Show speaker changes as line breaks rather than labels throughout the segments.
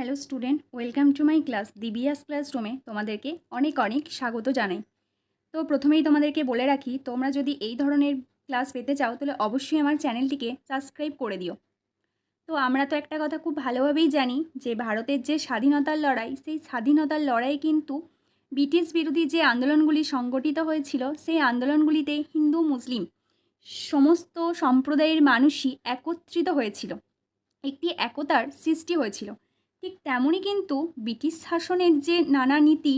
Hello student, welcome to my class, Dibya's ক্লাসরুমে তোমাদেরকে অনেক অনেক স্বাগত জানাই। তো প্রথমেই তোমাদেরকে বলে রাখি, তোমরা যদি এই ধরনের ক্লাস পেতে চাও, তাহলে অবশ্যই আমার চ্যানেলটিকে সাবস্ক্রাইব করে দিও। তো আমরা তো একটা কথা খুব ভালোভাবেই জানি যে ভারতের যে স্বাধীনতার লড়াই, সেই স্বাধীনতার লড়াই কিন্তু ব্রিটিশ বিরোধী যে আন্দোলনগুলি সংগঠিত হয়েছিল, সেই আন্দোলনগুলিতে হিন্দু, মুসলিম সমস্ত সম্প্রদায়ের মানুষই একত্রিত হয়েছিল। একটি একতার সৃষ্টি হয়েছিল। ঠিক তেমনই কিন্তু ব্রিটিশ শাসনের যে নানা নীতি,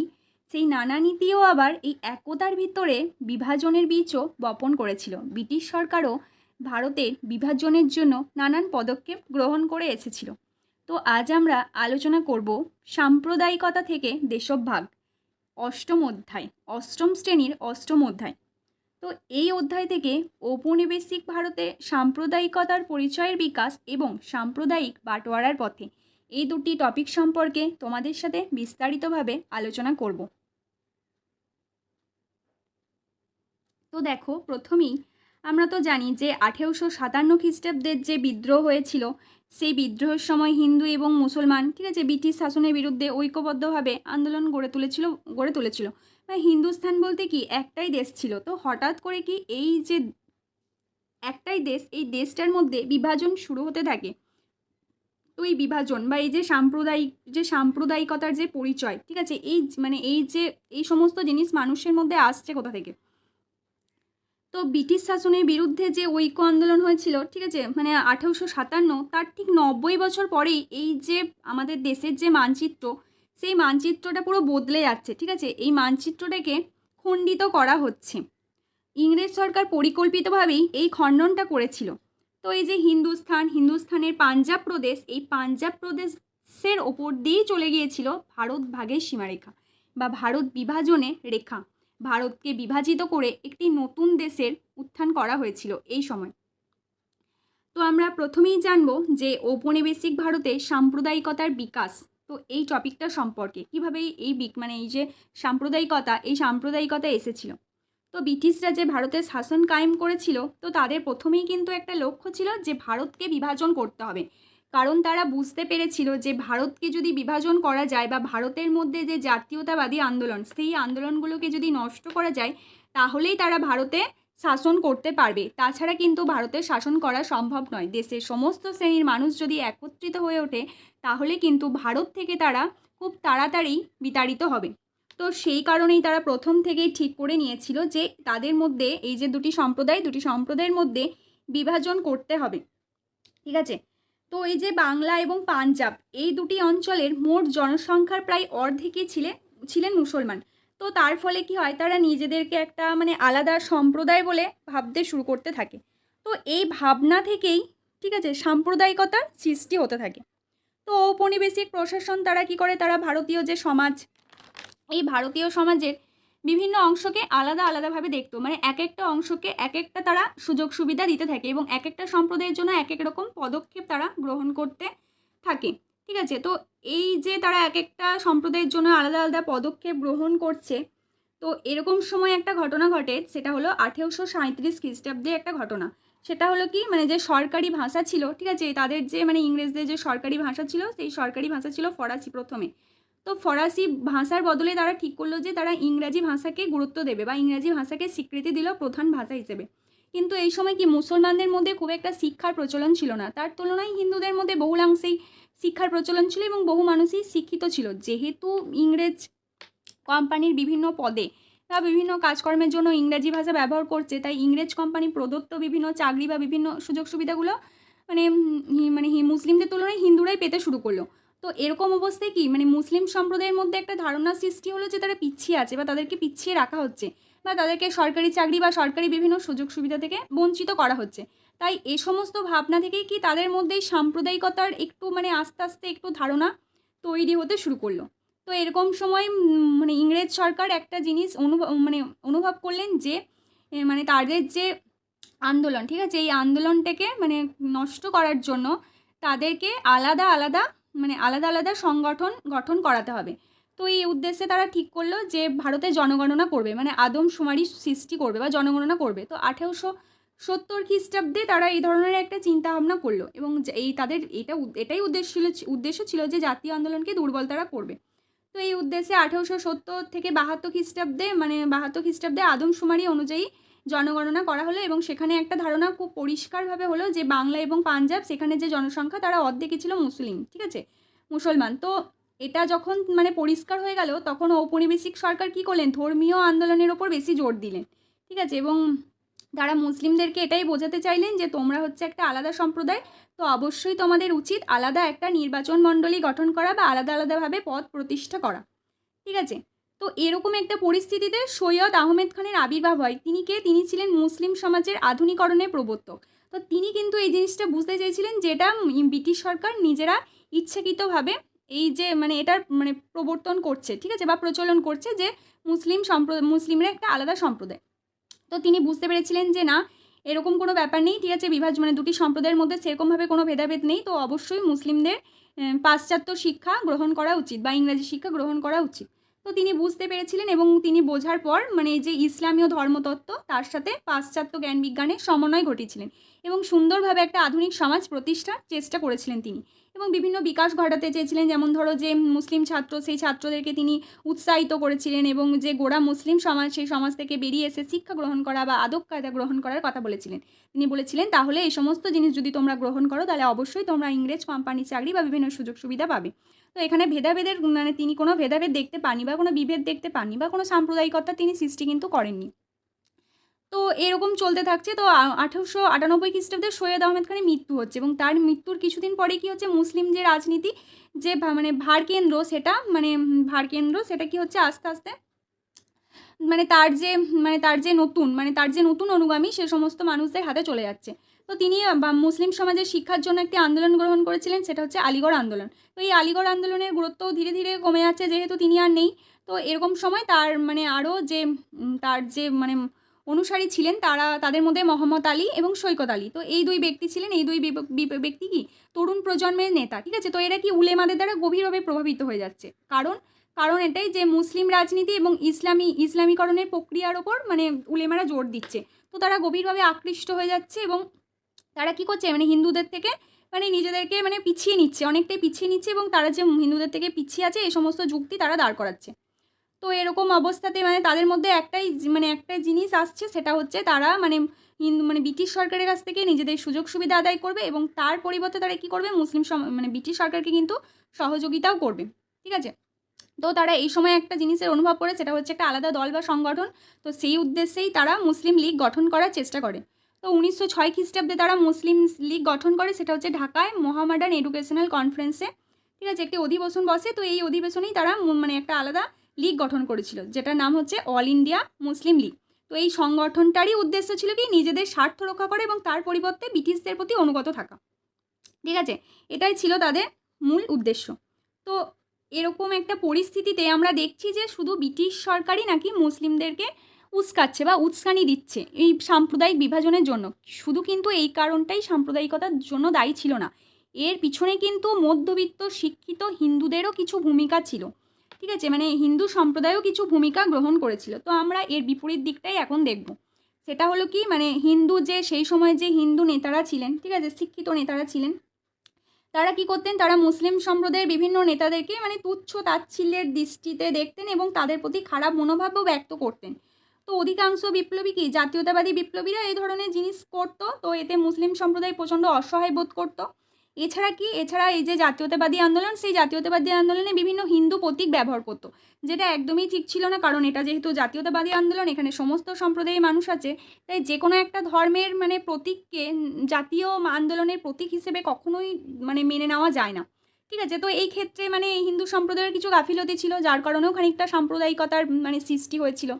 সেই নানা নীতিও আবার এই একতার ভিতরে বিভাজনের বীজও বপন করেছিল। ব্রিটিশ সরকারও ভারতের বিভাজনের জন্য নানান পদক্ষেপ গ্রহণ করে এসেছিল। তো আজ আমরা আলোচনা করব সাম্প্রদায়িকতা থেকে দেশভাগ, অষ্টম অধ্যায়, অষ্টম শ্রেণির অষ্টম অধ্যায়। তো এই অধ্যায় থেকে ঔপনিবেশিক ভারতে সাম্প্রদায়িকতার পরিচয়ের বিকাশ এবং সাম্প্রদায়িক বাটোয়ারার পথে এই দুটি টপিক সম্পর্কে তোমাদের সাথে বিস্তারিতভাবে আলোচনা করব। তো দেখো, প্রথমেই আমরা তো জানি যে আঠেরোশো সাতান্ন খ্রিস্টাব্দের যে বিদ্রোহ হয়েছিল, সেই বিদ্রোহের সময় হিন্দু এবং মুসলমান, ঠিক আছে, ব্রিটিশ শাসনের বিরুদ্ধে ঐক্যবদ্ধভাবে আন্দোলন গড়ে তুলেছিল গড়ে তুলেছিল। মানে হিন্দুস্থান বলতে কি, একটাই দেশ ছিল। তো হঠাৎ করে কি এই যে একটাই দেশ, এই দেশটার মধ্যে বিভাজন শুরু হতে থাকে। এই বিভাজন বা এই যে সাম্প্রদায়িক, যে সাম্প্রদায়িকতার যে পরিচয়, ঠিক আছে? এই মানে এই যে, এই সমস্ত জিনিস মানুষের মধ্যে আসছে কোথা থেকে? তো ব্রিটিশ শাসনের বিরুদ্ধে যে ঐক্য আন্দোলন হয়েছিল, ঠিক আছে? মানে আঠেরোশো সাতান্ন, তার ঠিক নব্বই বছর পরেই এই যে আমাদের দেশের যে মানচিত্র, সেই মানচিত্রটা পুরো বদলে যাচ্ছে, ঠিক আছে? এই মানচিত্রটাকে খণ্ডিত করা হচ্ছে। ইংরেজ সরকার পরিকল্পিতভাবেই এই খণ্ডনটা করেছিল। তো এই যে হিন্দুস্থান, হিন্দুস্থানের পাঞ্জাব প্রদেশ, এই পাঞ্জাব প্রদেশের ওপর দিয়েই চলে গিয়েছিল ভারত ভাগের সীমারেখা বা ভারত বিভাজনে রেখা। ভারতকে বিভাজিত করে একটি নতুন দেশের উত্থান করা হয়েছিল এই সময়। তো আমরা প্রথমেই জানব যে ঔপনিবেশিক ভারতে সাম্প্রদায়িকতার বিকাশ, তো এই টপিকটা সম্পর্কে। কীভাবে এই মানে এই যে সাম্প্রদায়িকতা, এই সাম্প্রদায়িকতা এসেছিল? তো ব্রিটিশরা যে ভারতের শাসন কায়েম করেছিল, তো তাদের প্রথমেই কিন্তু একটা লক্ষ্য ছিল যে ভারতকে বিভাজন করতে হবে। কারণ তারা বুঝতে পেরেছিল যে ভারতকে যদি বিভাজন করা যায় বা ভারতের মধ্যে যে জাতীয়তাবাদী আন্দোলন, সেই আন্দোলনগুলোকে যদি নষ্ট করা যায়, তাহলেই তারা ভারতে শাসন করতে পারবে। তাছাড়া কিন্তু ভারতের শাসন করা সম্ভব নয়। দেশের সমস্ত শ্রেণির মানুষ যদি একত্রিত হয়ে ওঠে, তাহলে কিন্তু ভারত থেকে তারা খুব তাড়াতাড়ি বিতাড়িত হবে। তো সেই কারণেই তারা প্রথম থেকেই ঠিক করে নিয়েছিল যে তাদের মধ্যে, এই যে দুটি সম্প্রদায়, দুটি সম্প্রদায়ের মধ্যে বিভাজন করতে হবে। ঠিক আছে? তো এই যে বাংলা এবং পাঞ্জাব, এই দুটি অঞ্চলের মোট জনসংখ্যার প্রায় অর্ধেকই ছিলেন ছিলেন মুসলমান। তো তার ফলে কি হয়, তারা নিজেদেরকে একটা মানে আলাদা সম্প্রদায় বলে ভাবতে শুরু করতে থাকে। তো এই ভাবনা থেকেই, ঠিক আছে, সাম্প্রদায়িকতার সৃষ্টি হতে থাকে। তো ঔপনিবেশিক প্রশাসন তারা কি করে? তারা ভারতীয় যে সমাজ এই ভারতীয় সমাজের বিভিন্ন অংশকে আলাদা আলাদাভাবে দেখতো। মানে এক একটা অংশকে এক একটা তারা সুযোগ সুবিধা দিতে থাকে এবং এক একটা সম্প্রদায়ের জন্য এক এক রকম পদক্ষেপ তারা গ্রহণ করতে থাকে। ঠিক আছে? তো এই যে তারা এক একটা সম্প্রদায়ের জন্য আলাদা আলাদা পদক্ষেপ গ্রহণ করছে, তো এরকম সময় একটা ঘটনা ঘটে, সেটা হলো আঠেরোশো সাঁত্রিশ খ্রিস্টাব্দে একটা ঘটনা। সেটা হলো কি? মানে যে সরকারি ভাষা ছিল, ঠিক আছে? তাদের যে মানে ইংরেজদের যে সরকারি ভাষা ছিল, সেই সরকারি ভাষা ছিল ফরাসি প্রথমে। তো ফরাসি ভাষার বদলে তারা ঠিক করল যে তারা ইংরাজি ভাষাকে গুরুত্ব দেবে বা ইংরাজি ভাষাকে স্বীকৃতি দিল প্রধান ভাষা হিসেবে। কিন্তু এই সময় কি মুসলমানদের মধ্যে খুব একটা শিক্ষার প্রচলন ছিল না? তার তুলনায় হিন্দুদের মধ্যে বহুলাংশেই শিক্ষার প্রচলন ছিল এবং বহু মানুষই শিক্ষিত ছিল। যেহেতু ইংরেজ কোম্পানির বিভিন্ন পদে বা বিভিন্ন কাজকর্মের জন্য ইংরাজি ভাষা ব্যবহার করছে, তাই ইংরেজ কোম্পানি প্রদত্ত বিভিন্ন চাকরি বা বিভিন্ন সুযোগ সুবিধাগুলো মানে মানে মুসলিমদের তুলনায় হিন্দুরাই পেতে শুরু করল। তো এরকম অবস্থায় কি মানে মুসলিম সম্প্রদায়ের মধ্যে একটা ধারণা সৃষ্টি হলো যে তারা পিছিয়ে আছে বা তাদেরকে পিছিয়ে রাখা হচ্ছে বা তাদেরকে সরকারি চাকরি বা সরকারি বিভিন্ন সুযোগ সুবিধা থেকে বঞ্চিত করা হচ্ছে? তাই এ সমস্ত ভাবনা থেকেই কি তাদের মধ্যে সাম্প্রদায়িকতার একটু মানে আস্তে আস্তে একটু ধারণা তৈরি হতে শুরু করল? তো এরকম সময় মানে ইংরেজ সরকার একটা জিনিস অনুভব মানে অনুভব করলেন যে মানে তাদের যে আন্দোলন, ঠিক আছে? এই আন্দোলনটাকে মানে নষ্ট করার জন্য তাদেরকে আলাদা আলাদা মানে আলাদা আলাদা সংগঠন গঠন করাতে হবে। তো এই উদ্দেশ্যে তারা ঠিক করল যে ভারতে জনগণনা করবে মানে আদমশুমারি সৃষ্টি করবে বা জনগণনা করবে। তো আঠেরোশো সত্তর খ্রিস্টাব্দে তারা এই ধরনের একটা চিন্তা ভাবনা করল এবং এই তাদের এটা এটাই উদ্দেশ্য ছিল উদ্দেশ্য ছিল যে জাতীয় আন্দোলনকে দুর্বল তারা করবে। তো এই উদ্দেশ্যে আঠেরোশো সত্তর থেকে বাহাত্তর খ্রিস্টাব্দে মানে বাহাত্তর খ্রিস্টাব্দে আদমশুমারি অনুযায়ী জনগণনা করা হলো এবং সেখানে একটা ধারণা খুব পরিষ্কারভাবে হলো যে বাংলা এবং পাঞ্জাব সেখানে যে জনসংখ্যা তারা অর্ধেকই ছিল মুসলিম, ঠিক আছে? মুসলমান। তো এটা যখন মানে পরিষ্কার হয়ে গেল, তখন ঔপনিবেশিক সরকার কী করলেন? ধর্মীয় আন্দোলনের ওপর বেশি জোর দিলেন, ঠিক আছে? এবং তারা মুসলিমদেরকে এটাই বোঝাতে চাইলেন যে তোমরা হচ্ছে একটা আলাদা সম্প্রদায়, তো অবশ্যই তোমাদের উচিত আলাদা একটা নির্বাচন মণ্ডলী গঠন করা বা আলাদা আলাদাভাবে পদ প্রতিষ্ঠা করা, ঠিক আছে? তো এরকম একটা পরিস্থিতিতে সৈয়দ আহমেদ খানের আবির্ভাব হয়। তিনি কে? তিনি ছিলেন মুসলিম সমাজের আধুনিকরণের প্রবর্তক। তো তিনি কিন্তু এই জিনিসটা বুঝতে চেয়েছিলেন যেটা ব্রিটিশ সরকার নিজেরা ইচ্ছাকৃতভাবে এই যে মানে এটার মানে প্রবর্তন করছে, ঠিক আছে? বা প্রচলন করছে যে মুসলিম সম্প্রদায় মুসলিমরা একটা আলাদা সম্প্রদায়। তো তিনি বুঝতে পেরেছিলেন যে না, এরকম কোনো ব্যাপার নেই, ঠিক আছে? বিভাজ মানে দুটি সম্প্রদায়ের মধ্যে সেরকমভাবে কোনো ভেদাভেদ নেই। তো অবশ্যই মুসলিমদের পাশ্চাত্য শিক্ষা গ্রহণ করা উচিত বা ইংরাজি শিক্ষা গ্রহণ করা উচিত। তো তিনি বুঝতে পেরেছিলেন এবং তিনি বোঝার পর মানে যে ইসলামীয় ধর্মতত্ত্ব, তার সাথে পাশ্চাত্য জ্ঞান বিজ্ঞানের সমন্বয় ঘটিয়েছিলেন এবং সুন্দরভাবে একটা আধুনিক সমাজ প্রতিষ্ঠার চেষ্টা করেছিলেন তিনি। এবং বিভিন্ন বিকাশ ঘটাতে চেয়েছিলেন। যেমন ধরো যে মুসলিম ছাত্র, সেই ছাত্রদেরকে তিনি উৎসাহিত করেছিলেন এবং যে গোড়া মুসলিম সমাজ, সেই সমাজ থেকে বেরিয়ে এসে শিক্ষা গ্রহণ করা বা আদব কায়দা গ্রহণ করার কথা বলেছিলেন। তিনি বলেছিলেন, তাহলে এই সমস্ত জিনিস যদি তোমরা গ্রহণ করো, তাহলে অবশ্যই তোমরা ইংরেজ কোম্পানি চাকরি বা বিভিন্ন সুযোগ সুবিধা পাবে। তো এখানে ভেদাভেদের মানে তিনি কোনো ভেদাভেদ দেখতে পাননি বা কোনো বিভেদ দেখতে পাননি বা কোনো সাম্প্রদায়িকতা তিনি সৃষ্টি কিন্তু করেননি। তো এরকম চলতে থাকছে। তো আঠেরোশো আটানব্বই খ্রিস্টাব্দে সৈয়দ আহমেদ খানের মৃত্যু হচ্ছে এবং তার মৃত্যুর কিছুদিন পরে কি হচ্ছে মুসলিম যে রাজনীতি যে মানে ভারকেন্দ্র সেটা মানে উম, ভারকেন্দ্র সেটা কি হচ্ছে আস্তে আস্তে? মানে তার যে মানে তার যে নতুন মানে তার যে নতুন অনুগামী সে সমস্ত মানুষদের হাতে চলে যাচ্ছে। তো তিনি মুসলিম সমাজের শিক্ষার জন্য একটি আন্দোলন গ্রহণ করেছিলেন সেটা হচ্ছে আলিগড় আন্দোলন। তো এই আলিগড় আন্দোলনের গুরুত্ব ধীরে ধীরে কমে যাচ্ছে যেহেতু তিনি আর নেই। তো এরকম সময় তার মানে আরও যে তার যে মানে অনুসারী ছিলেন তারা, তাদের মধ্যে মোহাম্মদ আলী এবং সৈকত আলী। তো এই দুই ব্যক্তি ছিলেন, এই দুই ব্যক্তি কি? তরুণ প্রজন্মের নেতা, ঠিক আছে? তো এরা কি উলেমাদের দ্বারা গভীরভাবে প্রভাবিত হয়ে যাচ্ছে? কারণ কারণ এটাই যে মুসলিম রাজনীতি এবং ইসলামী, ইসলামীকরণের প্রক্রিয়ার ওপর মানে উলেমারা জোর দিচ্ছে। তো তারা গভীরভাবে আকৃষ্ট হয়ে যাচ্ছে এবং তারা কি করছে? মানে হিন্দুদের থেকে মানে নিজেদেরকে মানে পিছিয়ে নিচ্ছে, অনেকটাই পিছিয়ে নিচ্ছে এবং তারা যে হিন্দুদের থেকে পিছিয়ে আছে, এই সমস্ত যুক্তি তারা দাঁড় করাচ্ছে। তো এরকম অবস্থাতে মানে তাদের মধ্যে একটাই মানে একটাই জিনিস আসছে, সেটা হচ্ছে তারা মানে হিন্দু মানে ব্রিটিশ সরকারের কাছ থেকে নিজেদের সুযোগ সুবিধা আদায় করবে এবং তার পরিবর্তে তারা কি করবে? মুসলিম মানে ব্রিটিশ সরকারকে কিন্তু সহযোগিতাও করবে। ঠিক আছে? তো তারা এই সময় একটা জিনিসের অনুভব করে, সেটা হচ্ছে একটা আলাদা দল বা সংগঠন। তো সেই উদ্দেশ্যেই তারা মুসলিম লীগ গঠন করার চেষ্টা করে। তো উনিশশো ছয় খ্রিস্টাব্দে তারা মুসলিম লীগ গঠন করে, সেটা হচ্ছে ঢাকায় মোহামেডান এডুকেশনাল কনফারেন্সে। ঠিক আছে? একটি অধিবেশন বসে, তো এই অধিবেশনেই তারা মানে একটা আলাদা লীগ গঠন করেছিল, যেটার নাম হচ্ছে অল ইন্ডিয়া মুসলিম লীগ তো এই সংগঠনটারই উদ্দেশ্য ছিল কি, নিজেদের স্বার্থ রক্ষা করে এবং তার পরিবর্তে ব্রিটিশদের প্রতি অনুগত থাকা। ঠিক আছে? এটাই ছিল তাদের মূল উদ্দেশ্য। তো এরকম একটা পরিস্থিতিতে আমরা দেখছি যে শুধু ব্রিটিশ সরকারই নাকি মুসলিমদেরকে উস্কাচ্ছে বা উস্কানি দিচ্ছে এই সাম্প্রদায়িক বিভাজনের জন্য। শুধু কিন্তু এই কারণটাই সাম্প্রদায়িকতার জন্য দায়ী ছিল না। এর পিছনে কিন্তু মধ্যবিত্ত, শিক্ষিত হিন্দুদেরও কিছু ভূমিকা ছিল। ঠিক আছে? মানে হিন্দু সম্প্রদায়ও কিছু ভূমিকা গ্রহণ করেছিল। তো আমরা এর বিপরীত দিকটাই এখন দেখব। সেটা হলো কি? মানে হিন্দু যে সেই সময় যে হিন্দু নেতারা ছিলেন, ঠিক আছে? শিক্ষিত নেতারা ছিলেন। তারা কি করতেন? তারা মুসলিম সম্প্রদায়ের বিভিন্ন নেতাদেরকে মানে তুচ্ছ তাচ্ছিল্যের দৃষ্টিতে দেখতেন এবং তাদের প্রতি খারাপ মনোভাবও ব্যক্ত করতেন। তো অধিকাংশ বিপ্লবী কি? জাতীয়তাবাদী বিপ্লবীরা এই ধরনের জিনিস করতো। তো এতে মুসলিম সম্প্রদায় প্রচণ্ড অসহায় বোধ করতো। এছাড়া কি? এছাড়া এই যে জাতীয়তাবাদী আন্দোলন, সেই জাতীয়তাবাদী আন্দোলনে বিভিন্ন হিন্দু প্রতীক ব্যবহার করতো। যেটা একদমই ঠিক ছিল না, কারণ এটা যেহেতু জাতীয়তাবাদী আন্দোলন, এখানে সমস্ত সম্প্রদায়ের মানুষ আছে, তাই যে কোনো একটা ধর্মের মানে প্রতীককে জাতীয় আন্দোলনের প্রতীক হিসেবে কখনোই মানে মেনে নেওয়া যায় না। ঠিক আছে? তো এই ক্ষেত্রে মানে হিন্দু সম্প্রদায়ের কিছু গাফিলতি ছিল, যার কারণেও খানিকটা সাম্প্রদায়িকতার মানে সৃষ্টি হয়েছিল।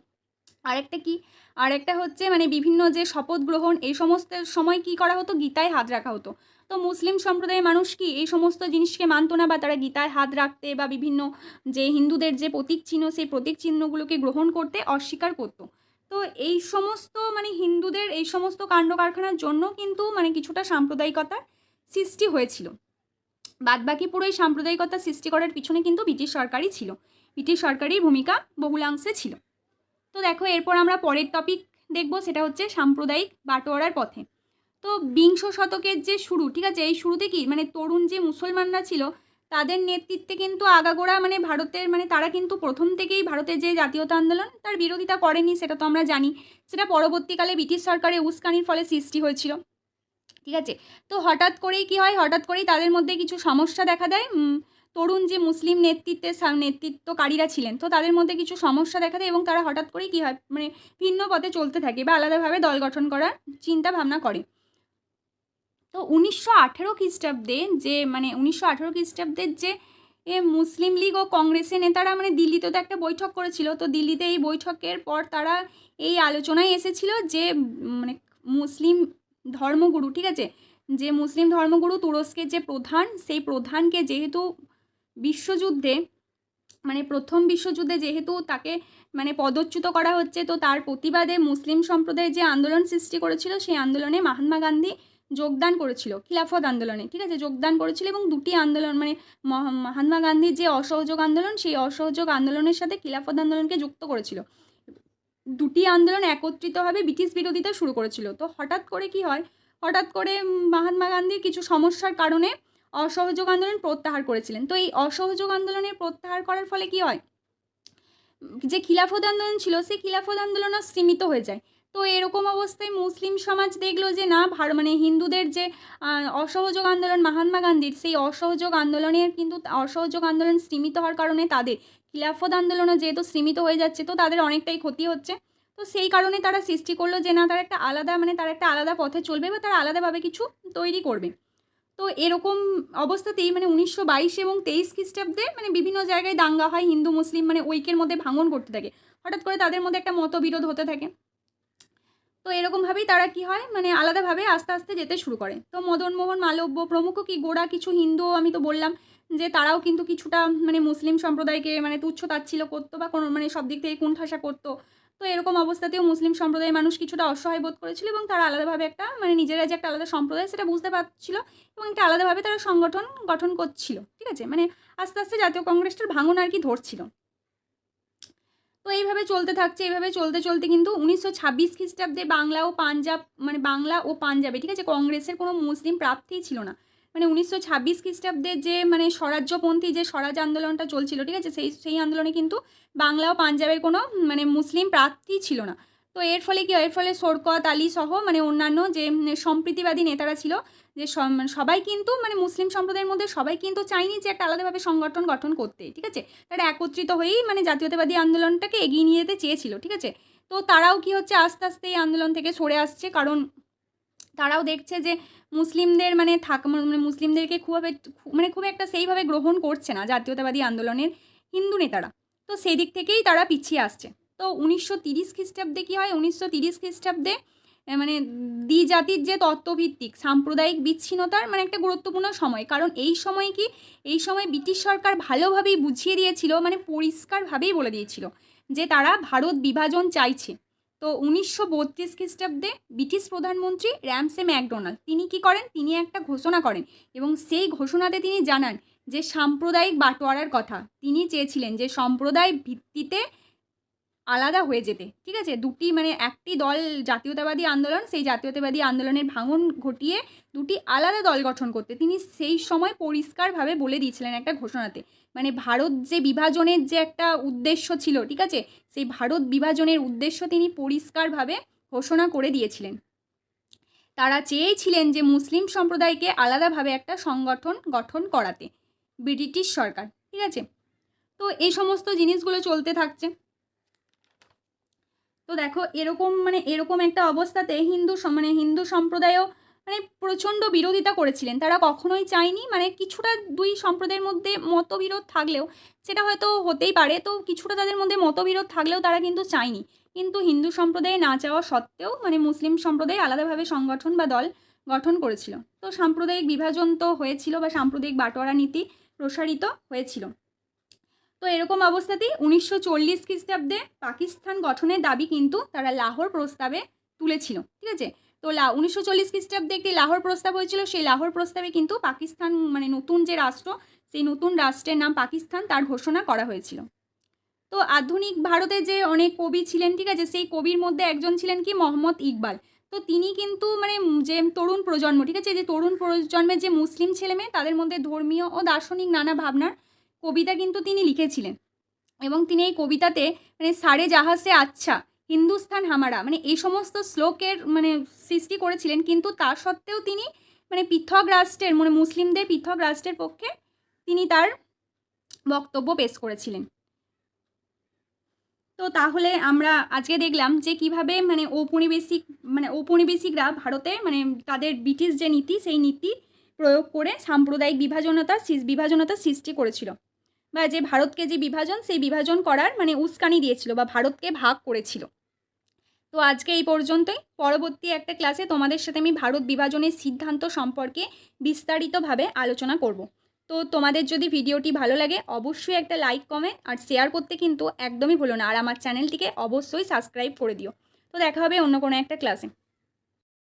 আরেকটা কি? আরেকটা হচ্ছে মানে বিভিন্ন যে শপথ গ্রহণ, এই সমস্ত সময় কি করা হতো? গীতায় হাত রাখা হতো। তো মুসলিম সম্প্রদায়ের মানুষ কি এই সমস্ত জিনিসকে মানতো না বা তারা গীতায় হাত রাখতে বা বিভিন্ন যে হিন্দুদের যে প্রতীক চিহ্ন, সেই প্রতীক চিহ্নগুলোকে গ্রহণ করতে অস্বীকার করতো। তো এই সমস্ত মানে হিন্দুদের এই সমস্ত কাণ্ড কারখানার জন্য কিন্তু মানে কিছুটা সাম্প্রদায়িকতার সৃষ্টি হয়েছিল। বাদবাকি পুরো এই সাম্প্রদায়িকতা সৃষ্টি করার পিছনে কিন্তু ব্রিটিশ সরকারই ছিল। ব্রিটিশ সরকারের ভূমিকা বহুলাংশে ছিল। তো দেখো, এরপর আমরা পরের টপিক দেখব, সেটা হচ্ছে সাম্প্রদায়িক বাটোয়ারার পথে। তো বিংশ শতকের যে শুরু, ঠিক আছে, এই শুরুতে কি মানে তরুণ যে মুসলমানরা ছিল, তাদের নেতৃত্বে কিন্তু আগাগোড়া মানে ভারতের মানে তারা কিন্তু প্রথম থেকেই ভারতের যে জাতীয়তা আন্দোলন, তার বিরোধিতা করেনি, সেটা তো আমরা জানি। সেটা পরবর্তীকালে ব্রিটিশ সরকারের উস্কানির ফলে সৃষ্টি হয়েছিল। ঠিক আছে, তো হঠাৎ করেই কি হয়, হঠাৎ করেই তাদের মধ্যে কিছু সমস্যা দেখা দেয়। তরুণ যে মুসলিম নেতৃত্বের নেতৃত্বকারীরা ছিলেন, তো তাদের মধ্যে কিছু সমস্যা দেখা দেয় এবং তারা হঠাৎ করেই কী হয় মানে ভিন্ন পথে চলতে থাকে বা আলাদাভাবে দল গঠন করার চিন্তা ভাবনা করে। তো উনিশশো আঠেরো খ্রিস্টাব্দে যে মানে উনিশশো আঠেরো খ্রিস্টাব্দের যে, এ মুসলিম লীগ ও কংগ্রেসের নেতারা মানে দিল্লিতে তো একটা বৈঠক করেছিল, তো দিল্লিতে এই বৈঠকের পর তারা এই আলোচনায় এসেছিল যে মানে মুসলিম ধর্মগুরু, ঠিক আছে? যে মুসলিম ধর্মগুরু তুরস্কের যে প্রধান, সেই প্রধানকে যেহেতু বিশ্বযুদ্ধে মানে প্রথম বিশ্বযুদ্ধে যেহেতু তাকে মানে পদচ্যুত করা হচ্ছে, তো তার প্রতিবাদে মুসলিম সম্প্রদায়ের যে আন্দোলন সৃষ্টি করেছিল, সেই আন্দোলনে মহাত্মা গান্ধী যোগদান করেছিল, খিলাফত আন্দোলনে, ঠিক আছে? যোগদান করেছিল এবং দুটি আন্দোলন মানে মহা- মহাত্মা গান্ধীর যে অসহযোগ আন্দোলন, সেই অসহযোগ আন্দোলনের সাথে খিলাফত আন্দোলনকে যুক্ত করেছিল। দুটি আন্দোলন একত্রিতভাবে ব্রিটিশ বিরোধিতা শুরু করেছিল। তো হঠাৎ করে কি হয়? হঠাৎ করে মহাত্মা গান্ধীর কিছু সমস্যার কারণে অসহযোগ আন্দোলন প্রত্যাহার করেছিলেন। তো এই অসহযোগ আন্দোলনের প্রত্যাহার করার ফলে কি হয়? যে খিলাফত আন্দোলন ছিল, সেই খিলাফত আন্দোলনও সীমিত হয়ে যায়। তো এরকম অবস্থায় মুসলিম সমাজ দেখল যে, না, ভার মানে হিন্দুদের যে অসহযোগ আন্দোলন, মহাত্মা গান্ধীর, সেই অসহযোগ আন্দোলনের কিন্তু অসহযোগ আন্দোলন সীমিত হওয়ার কারণে তাদের খিলাফত আন্দোলনও যেহেতু সীমিত হয়ে যাচ্ছে, তো তাদের অনেকটাই ক্ষতি হচ্ছে। তো সেই কারণে তারা সৃষ্টি করল যে, না, তারা একটা আলাদা মানে তারা একটা আলাদা পথে চলবে বা তারা আলাদাভাবে কিছু তৈরি করবে। তো এরকম অবস্থাতেই মানে উনিশশো বাইশ এবং তেইশ খ্রিস্টাব্দে মানে বিভিন্ন জায়গায় দাঙ্গা হয়, হিন্দু, মুসলিম মানে ঐক্যের মধ্যে ভাঙন করতে থাকে। হঠাৎ করে তাদের মধ্যে একটা মতবিরোধ হতে থাকে। তো এরকমভাবেই তারা কি হয়? মানে আলাদাভাবে আস্তে আস্তে যেতে শুরু করে। তো মদন মোহন মালব্য, প্রমুখ কি গোড়া কিছু হিন্দু আমি তো বললাম, যে তারাও কিন্তু কিছুটা মানে মুসলিম সম্প্রদায়কে মানে তুচ্ছ তাচ্ছিল্য করতো বা কোনো মানে সব দিক থেকে কুণ্ঠাসা করতো। তো এরকম অবস্থাতেও মুসলিম সম্প্রদায়ের মানুষ কিছুটা অসহায় বোধ করেছিল এবং তারা আলাদাভাবে একটা মানে নিজেরা যে একটা আলাদা সম্প্রদায়, সেটা বুঝতে পারছিল এবং একটা আলাদাভাবে তারা সংগঠন গঠন করছিল, ঠিক আছে? মানে আস্তে আস্তে জাতীয় কংগ্রেসটার ভাঙন আর কি ধরছিল। তো এইভাবে চলতে থাকছে, এইভাবে চলতে চলতে কিন্তু উনিশশো ছাব্বিশ খ্রিস্টাব্দে বাংলা ও পাঞ্জাব মানে বাংলা ও পাঞ্জাবে, ঠিক আছে? কংগ্রেসের কোনো মুসলিম প্রার্থীই ছিল না। মানে উনিশশো ছাব্বিশ খ্রিস্টাব্দে যে মানে স্বরাজ্যপন্থী যে স্বরাজ আন্দোলনটা চলছিল, ঠিক আছে? সেই সেই আন্দোলনে কিন্তু বাংলা ও পাঞ্জাবের কোনো মানে মুসলিম প্রার্থী ছিল না। তো এর ফলে কি? এর ফলে শরকত আলী সহ মানে অন্যান্য যে সম্প্রীতিবাদী নেতারা ছিল, যে মানে সবাই কিন্তু মানে মুসলিম সম্প্রদায়ের মধ্যে সবাই কিন্তু চাইনি যে একটা আলাদাভাবে সংগঠন গঠন করতে, ঠিক আছে? তারা একত্রিত হয়েই মানে জাতীয়তাবাদী আন্দোলনটাকে এগিয়ে নিয়ে যেতে চেয়েছিল, ঠিক আছে? তো তারাও কি হচ্ছে? আস্তে আস্তে এই আন্দোলন থেকে সরে আসছে, কারণ তারাও দেখছে যে মুসলিমদের মানে থাক মানে মুসলিমদেরকে খুব মানে খুব একটা সেইভাবে গ্রহণ করছে না জাতীয়তাবাদী আন্দোলনের হিন্দু নেতারা। তো সেই দিক থেকেই তারা পিছিয়ে আসছে। তো উনিশশো তিরিশ খ্রিস্টাব্দে কী হয়? উনিশশো তিরিশ খ্রিস্টাব্দে মানে দ্বিজাতির যে তত্ত্বভিত্তিক, সাম্প্রদায়িক বিচ্ছিন্নতার মানে একটা গুরুত্বপূর্ণ সময়। কারণ এই সময় কি? এই সময় ব্রিটিশ সরকার ভালোভাবেই বুঝিয়ে দিয়েছিল মানে পরিষ্কারভাবেই বলে দিয়েছিল যে তারা ভারত বিভাজন চাইছে। তো উনিশশো বত্রিশ খ্রিস্টাব্দে ব্রিটিশ প্রধানমন্ত্রী র্যামসে ম্যাকডোনাল্ড, তিনি কি করেন? তিনি একটা ঘোষণা করেন এবং সেই ঘোষণাতে তিনি জানান যে সাম্প্রদায়িক বাটোয়ারার কথা। তিনি চেয়েছিলেন যে সম্প্রদায় ভিত্তিতে আলাদা হয়ে যেতে। ঠিক আছে? দুটি মানে একটি দল জাতীয়তাবাদী আন্দোলন, সেই জাতীয়তাবাদী আন্দোলনের ভাঙন ঘটিয়ে দুটি আলাদা দল গঠন করতে। তিনি সেই সময় পরিষ্কারভাবে বলে দিয়েছিলেন একটা ঘোষণাতে। মানে ভারত যে বিভাজনের যে একটা উদ্দেশ্য ছিল, ঠিক আছে? সেই ভারত বিভাজনের উদ্দেশ্য তিনি পরিষ্কারভাবে ঘোষণা করে দিয়েছিলেন। তারা চেয়েছিলেন যে মুসলিম সম্প্রদায়কে আলাদাভাবে একটা সংগঠন গঠন করাতে, ব্রিটিশ সরকার, ঠিক আছে? তো এই সমস্ত জিনিসগুলো চলতে থাকছে। তো দেখো, এরকম মানে এরকম একটা অবস্থাতে হিন্দু মানে হিন্দু সম্প্রদায়ও মানে প্রচণ্ড বিরোধিতা করেছিলেন। তারা কখনোই চায়নি মানে কিছুটা দুই সম্প্রদায়ের মধ্যে মতবিরোধ থাকলেও, সেটা হয়তো হতেই পারে, তো কিছুটা তাদের মধ্যে মতবিরোধ থাকলেও তারা কিন্তু চায়নি। কিন্তু হিন্দু সম্প্রদায়ে না চাওয়া সত্ত্বেও মানে মুসলিম সম্প্রদায় আলাদাভাবে সংগঠন বা দল গঠন করেছিল। তো সাম্প্রদায়িক বিভাজন তো হয়েছিল বা সাম্প্রদায়িক বাটোয়ারা নীতি প্রসারিত হয়েছিল। তো এরকম অবস্থাতেই উনিশশো চল্লিশ খ্রিস্টাব্দে পাকিস্তান গঠনের দাবি কিন্তু তারা লাহোর প্রস্তাবে তুলেছিল। ঠিক আছে? তো লা, উনিশশো চল্লিশ খ্রিস্টাব্দে একটি লাহোর প্রস্তাব হয়েছিল। সেই লাহোর প্রস্তাবে কিন্তু পাকিস্তান মানে নতুন যে রাষ্ট্র, সেই নতুন রাষ্ট্রের নাম পাকিস্তান তার ঘোষণা করা হয়েছিল। তো আধুনিক ভারতে যে অনেক কবি ছিলেন, ঠিক আছে, সেই কবির মধ্যে একজন ছিলেন কি? মোহাম্মদ ইকবাল। তো তিনি কিন্তু মানে যে তরুণ প্রজন্ম, ঠিক আছে, যে তরুণ প্রজন্মের যে মুসলিম ছেলেমেয়ে, তাদের মধ্যে ধর্মীয় ও দার্শনিক নানা ভাবনার কবিতা কিন্তু তিনি লিখেছিলেন। এবং তিনি এই কবিতাতে মানে সারে জাহাজে আচ্ছা হিন্দুস্তান হামারা মানে এই সমস্ত শ্লোকের মানে সৃষ্টি করেছিলেন, কিন্তু তা সত্ত্বেও তিনি মানে পৃথক রাষ্ট্রের মানে মুসলিমদের পৃথক রাষ্ট্রের পক্ষে তিনি তার বক্তব্য পেশ করেছিলেন। তো তাহলে আমরা আজকে দেখলাম যে কীভাবে মানে ঔপনিবেশিক মানে ঔপনিবেশিকরা ভারতে মানে তাদের ব্রিটিশ যে নীতি, সেই নীতি প্রয়োগ করে সাম্প্রদায়িক বিভাজনতার সৃ- বিভাজনতার সৃষ্টি করেছিল। বা যে ভারতকে যে বিভাজন, সেই বিভাজন করার মানে উস্কানি দিয়েছিল বা ভারতকে ভাগ করেছিল। তো আজকে এই পর্যন্তই। পরবর্তী একটা ক্লাসে তোমাদের সাথে আমি ভারত বিভাজনের সিদ্ধান্ত সম্পর্কে বিস্তারিতভাবে আলোচনা করব। তো তোমাদের যদি ভিডিওটি ভালো লাগে, অবশ্যই একটা লাইক কমেন্ট আর শেয়ার করতে কিন্তু একদমই ভুলো না। আর আমার চ্যানেলটিকে অবশ্যই সাবস্ক্রাইব করে দিও। তো দেখা হবে অন্য কোনো একটা ক্লাসে